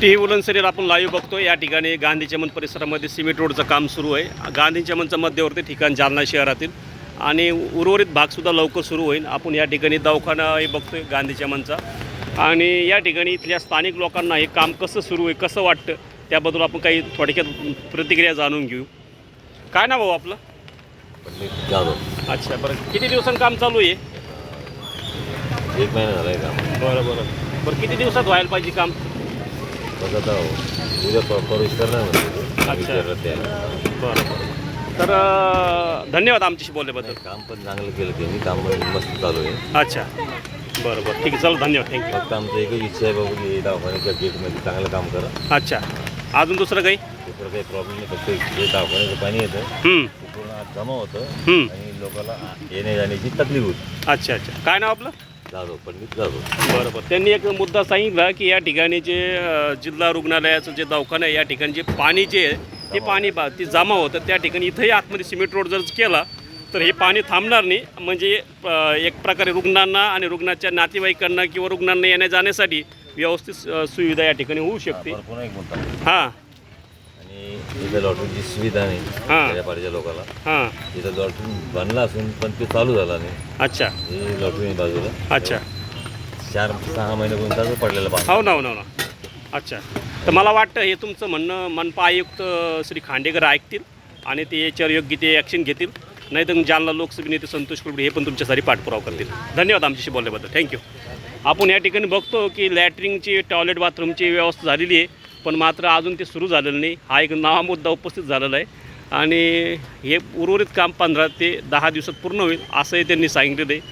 T उलन शरीर आपण लाईव्ह बघतो या ठिकाणी गांधी चमन परिसरामध्ये सिमेंट रोडचं काम सुरू आहे. गांधी चमनचं मध्यवर्ती ठिकाण जालना शहरातील आणि उर्वरित भागसुद्धा लवकर सुरू होईल. आपण या ठिकाणी दवाखानाही बघतोय गांधी चमनचा. आणि या ठिकाणी इथल्या स्थानिक लोकांना हे काम कसं सुरू आहे कसं वाटतं त्याबद्दल आपण काही थोडक्यात प्रतिक्रिया जाणून घेऊ. काय नाव भाऊ आपलं? जाधव. अच्छा बरं. किती दिवसांनी काम चालू आहे एक महिना झाला आहे काम. बरं बरं. बरं किती दिवसात व्हायला पाहिजे काम? बघ आता उद्या प- प्रवेश करणार म्हणजे विचारलं बरं बरं. तर अं, धन्यवाद आमच्याशी बोलल्याबद्दल. काम पण चांगलं केलं त्यांनी काम पण मस्त चालू आहे. अच्छा. बरं बरं. ठीक आहे चला धन्यवाद. थँक्यू फक्त आमचं एकच इच्छा आहे बाबा की दवाखान्याच्या गेटमध्ये चांगलं काम करा. अच्छा. अजून दुसरं काही? दुसरं काही प्रॉब्लेम नाही फक्त जे दवाखान्याचं पाणी येतं ते पूर्ण आत जमा होतं. आणि लोकांना येण्या जाण्याची तकलीफ होती. अच्छा अच्छा. काय नाव आपलं? जाधव पंडित जाधव. बरं बरं. त्यांनी एक मुद्दा सांगितला की या ठिकाणी जे अं, जिल्हा रुग्णालयाचं जे दवाखाना आहे या ठिकाणी जे पाणी जे आहे ते पाणी बा ते जमा होतं. त्या ठिकाणी इथंही आतमध्ये सिमेंट रोड जर केला तर हे पाणी थांबणार नाही. म्हणजे अं, एक प्रकारे रुग्णांना आणि रुग्णाच्या नातेवाईकांना किंवा रुग्णांना येण्या जाण्यासाठी व्यवस्थित अं, सुविधा या ठिकाणी होऊ शकते. एक हां. आणि इथं लॉटरीची सुविधा नाही हां. खेड्यापाड्याच्या लोकांना हां. तिथं लॉटरी बनला असून पण ते चालू झाला नाही. अच्छा. हे लॉटरी बाजूला. अच्छा. चार सहा महिन्यापर्यंत चालू पडलेलं पाणी हो ना हो ना हो ना. अच्छा. तर मला वाटतं हे तुमचं म्हणणं मनपा आयुक्त श्री खांडेकर ऐकतील आणि ते याच्यावर योग्य ते ॲक्शन घेतील. नाही तर जालना लोकसभा नेते संतोष कुलकर्णी हे पण तुमच्यासाठी पाठपुरावा करतील. धन्यवाद आमच्याशी बोलल्याबद्दल. थँक्यू आपण या ठिकाणी बघतो की लॅट्रिनची टॉयलेट बाथरूमची व्यवस्था झालेली आहे. पण मात्र अजून ते सुरू झालेलं नाही. हा एक नवा मुद्दा उपस्थित झालेला आहे. आणि हे उर्वरित काम पंधरा ते दहा दिवसात पूर्ण होईल असंही त्यांनी सांगितलेलं आहे.